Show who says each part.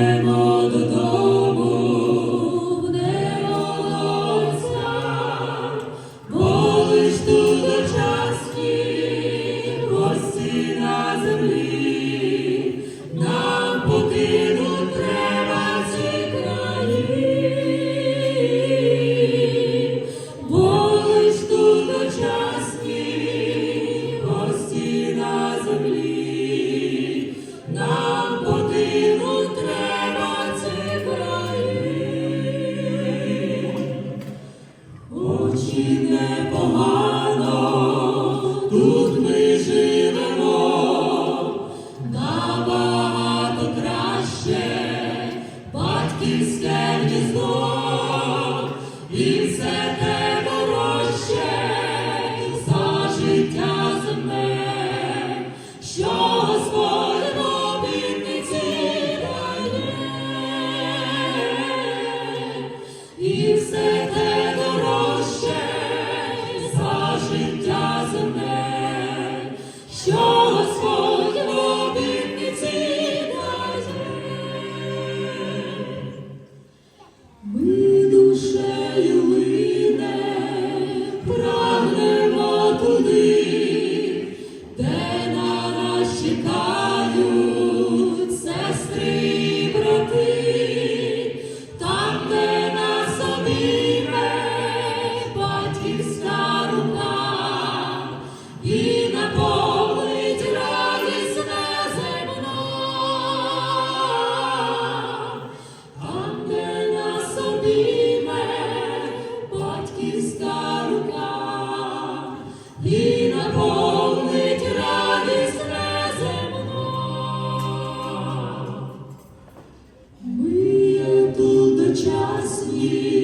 Speaker 1: Йдемо додому. Прагнемо you.